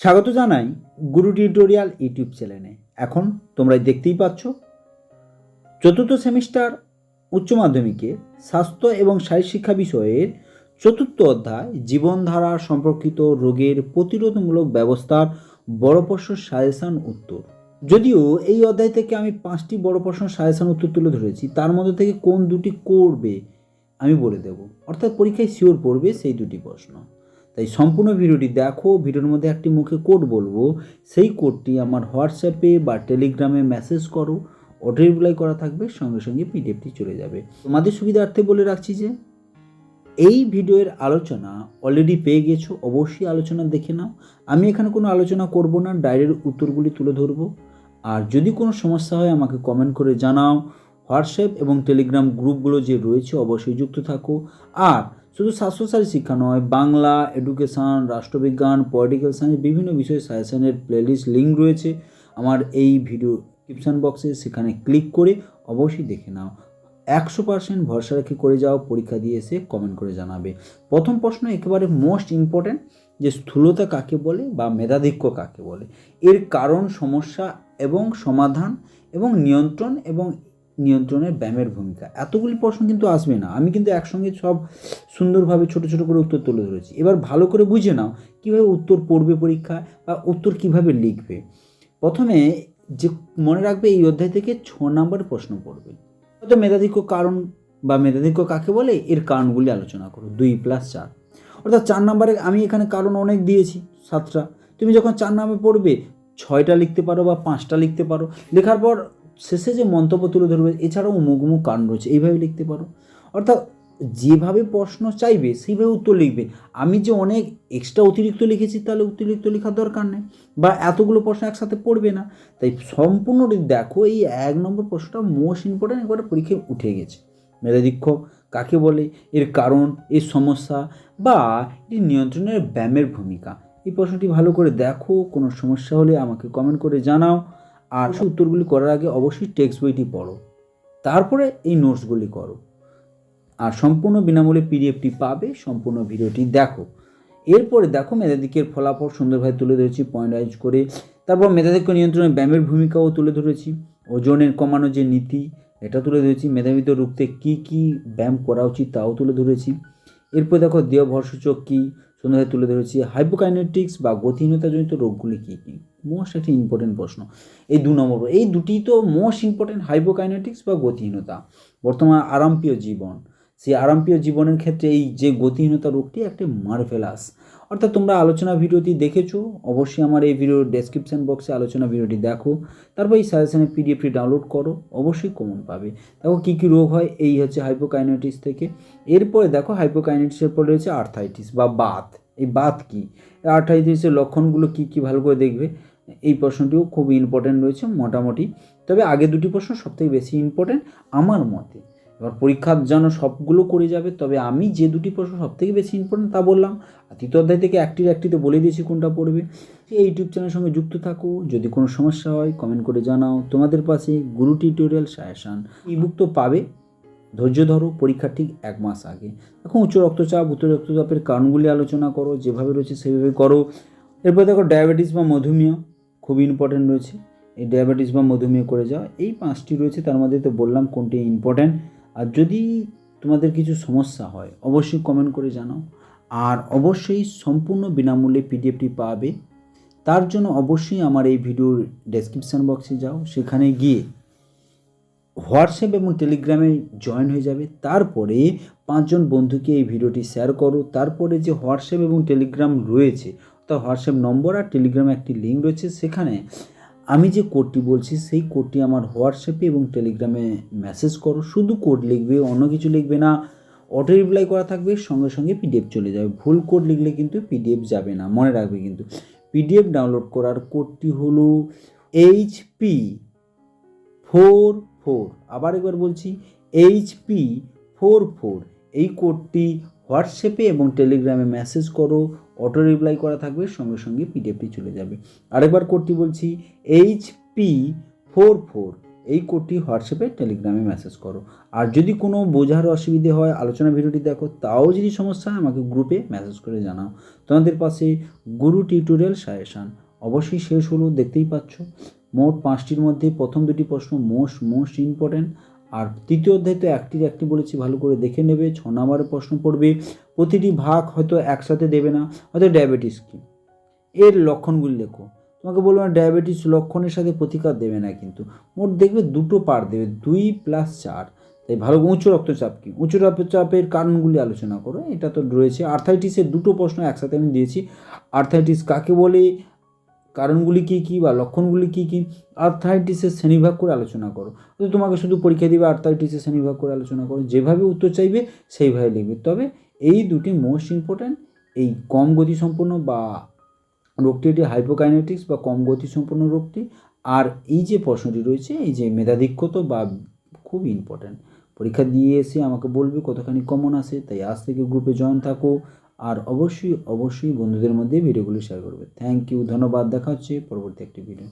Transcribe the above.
স্বাগত জানাই গুরু tutorial YouTube চ্যানেলে। এখন তোমরা দেখতেই পাচ্ছ, চতুর্থ সেমিস্টার উচ্চ মাধ্যমিকে স্বাস্থ্য এবং শারীরশিক্ষা বিষয়ের চতুর্থ অধ্যায়, জীবনধারা সম্পর্কিত রোগের প্রতিরোধমূলক ব্যবস্থার বড় প্রশ্ন সাজেশন উত্তর। যদিও এই অধ্যায় থেকে আমি পাঁচটি বড় প্রশ্ন সাজেশন উত্তর তুলে ধরেছি, তার মধ্যে থেকে কোন দুটি করবে আমি বলে দেব। অর্থাৎ পরীক্ষায় শিওর পড়বে সেই দুটি প্রশ্ন। তাই সম্পূর্ণ ভিডিওটি দেখো, ভিডিওর মধ্যে একটি মুখে কোড বলব। সেই কোডটি আমার হোয়াটসঅ্যাপে বা টেলিগ্রামে মেসেজ করো অটো রিপ্লাই করা থাকবে, সঙ্গে সঙ্গে পিডিএফটি চলে যাবে। তোমাদের সুবিধার্থে বলে রাখছি যে, এই ভিডিওর আলোচনা অলরেডি পেয়ে গেছো, অবশ্যই আলোচনা দেখে নাও। আমি এখানে কোনো আলোচনা করব না ডায়েরির উত্তরগুলি তুলে ধরবো। আর যদি কোনো সমস্যা হয়, আমাকে কমেন্ট করে জানাও। হোয়াটসঅ্যাপ এবং টেলিগ্রাম গ্রুপগুলো যে রয়েছে, অবশ্যই যুক্ত থাকো। আর শুধু স্বাস্থ্যসারী শিক্ষা নয়, বাংলা এডুকেশান রাষ্ট্রবিজ্ঞান পলিটিক্যাল সায়েন্স বিভিন্ন বিষয়ে সাজেশনের প্লেলিস্ট লিঙ্ক রয়েছে। আমার এই ভিডিও ডিসক্রিপশান বক্সে সেখানে ক্লিক করে অবশ্যই দেখে নাও। একশো পার্সেন্ট ভরসা রেখে করে যাও, পরীক্ষা দিয়ে এসে কমেন্ট করে জানাবে। প্রথম প্রশ্ন একেবারে মোস্ট ইম্পর্ট্যান্ট যে স্থূলতা কাকে বলে বা মেধাধিক্য কাকে বলে? এর কারণ, সমস্যা এবং সমাধান এবং নিয়ন্ত্রণ এবং নিয়ন্ত্রণের ব্যায়ামের ভূমিকা। এতগুলি প্রশ্ন কিন্তু আসবে না। আমি কিন্তু একসঙ্গে সব সুন্দরভাবে ছোট ছোট করে উত্তর তুলে ধরেছি। এবার ভালো করে বুঝে নাও কীভাবে উত্তর পড়বে পরীক্ষায় বা উত্তর কীভাবে লিখবে। প্রথমে যে মনে রাখবে এই অধ্যায় থেকে ছ নম্বর প্রশ্ন পড়বে। হয়তো মেধাধিক্য কারণ বা মেধাধিক্য কাকে বলে? এর কারণগুলি আলোচনা করো। দুই প্লাস চার। অর্থাৎ চার নম্বরে আমি এখানে কারণ অনেক দিয়েছি, সাতটা। তুমি যখন চার নামে পড়বে, ছয়টা লিখতে পারো বা পাঁচটা লিখতে পারো। লেখার পর শেষে যে মন্তব্য তুলে ধরবে, এছাড়াও অমুক অমুক কারণ রয়েছে, এইভাবে লিখতে পারো। অর্থাৎ যেভাবে প্রশ্ন চাইবে, সেইভাবে উত্তর লিখবে। আমি যে অনেক এক্সট্রা অতিরিক্ত লিখেছি, তাহলে অতিরিক্ত লেখার দরকার নেই। বা এতগুলো প্রশ্ন একসাথে পড়বে না। তাই সম্পূর্ণটি দেখো, এই এক নম্বর প্রশ্নটা মোস্ট ইম্পর্ট্যান্ট একবারে পরীক্ষায় উঠে গেছে। মেধাধিক্ষ কাকে বলে, এর কারণ, এর সমস্যা, বা এর নিয়ন্ত্রণের ব্যায়ামের ভূমিকা। এই প্রশ্নটি ভালো করে দেখো, কোনো সমস্যা হলে আমাকে কমেন্ট করে জানাও। আর উত্তরগুলি করার আগে অবশ্যই টেক্সট বইটি পড়ো। তারপরে এই নোটসগুলি করো। আর সম্পূর্ণ বিনামূল্যে পিডিএফটি পাবে সম্পূর্ণ ভিডিওটি দেখো। এরপরে দেখো মেধাদিকের ফলাফল সুন্দরভাবে তুলে ধরেছি পয়েন্ট ওয়াইজ করে। তারপর মেধাদিক্য নিয়ন্ত্রণে ব্যায়ামের ভূমিকাও তুলে ধরেছি। ওজনের কমানো যে নীতি এটা তুলে ধরেছি। মেধাবিত রুখতে কী কী ব্যায়াম করা উচিত তাও তুলে ধরেছি। এরপর দেখো দেহ ভরসূচক কী সুন্দরভাবে তুলে ধরেছি হাইপোকাইনেটিক্স বা গতিহীনতাজনিত রোগগুলি কী কী? মোস্ট একটি ইম্পর্টেন্ট প্রশ্ন। এই দু নম্বর এই দুটি তো মোস্ট ইম্পর্টেন্ট হাইপোকাইনেটিক্স বা গতিহীনতা। বর্তমান আরামপ্রিয় জীবন, সেই আরামপ্রিয় জীবনের ক্ষেত্রে এই যে গতিহীনতা রোগটি একটি মার্ভেলাস। অর্থাৎ তোমরা আলোচনা ভিডিওটি দেখেছ, অবশ্যই আমার এই ভিডিওর ডেসক্রিপশন বক্সে আলোচনা ভিডিওটি দেখো। তারপর এই সাজেশনের পিডিএফটি ডাউনলোড করো, অবশ্যই কমন পাবে। দেখো কী কী রোগ হয়, এই হচ্ছে হাইপোকাইনাইটিস থেকে। এরপরে দেখো হাইপোকাইনাইটিসের পরে রয়েছে আর্থাইটিস বা বাত। এই বাত কী? আর্থাইটিসের লক্ষণগুলো কী কী ভালো করে দেখবে? এই প্রশ্নটিও খুব ইম্পর্ট্যান্ট রয়েছে মোটামুটি। তবে আগে দুটি প্রশ্ন সবথেকে বেশি ইম্পর্ট্যান্ট আমার মতে। এবার পরীক্ষার যেন সবগুলো করে যাবে, তবে আমি যে দুটি প্রশ্ন সবথেকে বেশি ইম্পর্টেন্ট তা বললাম। আর তৃতীয় অধ্যায় থেকে একটির একটিতে বলে দিয়েছি কোনটা পড়বে। এই ইউটিউব চ্যানেলের সঙ্গে যুক্ত থাকো। যদি কোনো সমস্যা হয় কমেন্ট করে জানাও। তোমাদের পাশে গুরু টিউটোরিয়াল সায়াসান ইবুক তো পাবে। ধৈর্য ধরো পরীক্ষার ঠিক এক মাস আগে। এখন উচ্চ রক্তচাপ, উচ্চ রক্তচাপের কারণগুলি আলোচনা করো, যেভাবে রয়েছে সেভাবে করো। এরপর দেখো ডায়াবেটিস বা মধুমেহ, খুব ইম্পর্টেন্ট রয়েছে। এই ডায়াবেটিস বা মধুমেহ করে যাওয়া এই পাঁচটি রয়েছে, তার মধ্যে তো বললাম কোনটি ইম্পর্ট্যান্ট আর যদি তোমাদের কিছু সমস্যা হয়, অবশ্যই কমেন্ট করে জানাও। আর অবশ্যই সম্পূর্ণ বিনামূল্যে পিডিএফটি পাবে। তার জন্য অবশ্যই আমার এই ভিডিওর ডেসক্রিপশান বক্সে যাও। সেখানে গিয়ে হোয়াটসঅ্যাপ এবং টেলিগ্রামে জয়েন হয়ে যাবে। তারপরে পাঁচজন বন্ধুকে এই ভিডিওটি শেয়ার করো। তারপরে যে হোয়াটসঅ্যাপ এবং টেলিগ্রাম রয়েছে, অর্থাৎ হোয়াটসঅ্যাপ নম্বর আর টেলিগ্রামে একটি লিঙ্ক রয়েছে, সেখানে আমি যে কোডটি বলছি, সেই কোডটি আমার হোয়াটসঅ্যাপে এবং টেলিগ্রামে মেসেজ করো। শুধু কোড লিখবে, অন্য কিছু লিখবে না। অটো রিপ্লাই করা থাকবে, সঙ্গে সঙ্গে পিডিএফ চলে যাবে। ভুল কোড লিখলে কিন্তু পিডিএফ যাবে না, মনে রাখবে কিন্তু। পিডিএফ ডাউনলোড করার কোডটি হলো এইচ পি ফোর ফোর আবার একবার বলছি এইচ পি ফোর ফোর এই কোডটি হোয়াটসঅ্যাপে এবং টেলিগ্রামে মেসেজ করো, অটো রিপ্লাই করা থাকবে, সঙ্গে সঙ্গে পিডিএফটি চলে যাবে। আরেকবার কোডটি বলছি এইচ পি ফোর ফোর এই কোডটি হোয়াটসঅ্যাপে, টেলিগ্রামে মেসেজ করো। আর যদি কোনো বোঝার অসুবিধে হয়, আলোচনা ভিডিওটি দেখো, তাও যদি সমস্যা হয়, আমাকে গ্রুপে মেসেজ করে জানাও। তোমাদের পাশে গুরু টিউটোরিয়াল সাজেশান। অবশ্যই শেষ হলো, দেখতেই পাচ্ছ। মোট পাঁচটির মধ্যে প্রথম দুটি প্রশ্ন মোস্ট মোস্ট ইম্পর্ট্যান্ট আর তৃতীয় অধ্যায় তো একটির একটি বলেছি, ভালো করে দেখে নেবে, ছ নম্বরের প্রশ্ন পড়বে, প্রতিটি ভাগ হয়তো একসাথে দেবে না, হয়তো ডায়াবেটিস কি? এর লক্ষণগুলি লেখো। তোমাকে বলব না ডায়াবেটিস লক্ষণের সাথে প্রতিকার দেবে না কিন্তু। মোট দেখবে দুটো পার দেবে, দুই প্লাস চার। তাই ভালো উচ্চ রক্তচাপ কি? উচ্চ রক্তচাপের কারণগুলি আলোচনা করো এটা তো রয়েছে। আর্থাইটিসের দুটো প্রশ্ন একসাথে আমি দিয়েছি। আর্থাইটিস কাকে বলে? কারণগুলি কী কী বা লক্ষণগুলি কী কী? আর্থাইটিসের শ্রেণীভাগ করে আলোচনা করো। তো তোমাকে শুধু পরীক্ষা দিবে আর্থাইটিসের শ্রেণীভাগ করে আলোচনা করো। যেভাবে উত্তর চাইবে সেইভাবে লিখবে। তবে এই দুটি মোস্ট ইম্পর্ট্যান্ট এই কম গতিসম্পন্ন বা রোগটি এটি হাইপোকাইনেটিক্স বা কম গতিসম্পন্ন রোগটি, আর এই যে প্রশ্নটি রয়েছে, এই যে মেধাধিক্ষত বা খুব ইম্পর্ট্যান্ট পরীক্ষা দিয়ে এসে আমাকে বলবে কতখানি কমন আসে তাই আজ থেকে গ্রুপে জয়েন থাকো। আর অবশ্যই অবশ্যই বন্ধুদের মধ্যে ভিডিওগুলি শেয়ার করবে। থ্যাংক ইউ ধন্যবাদ, দেখা হচ্ছে পরবর্তী একটি ভিডিও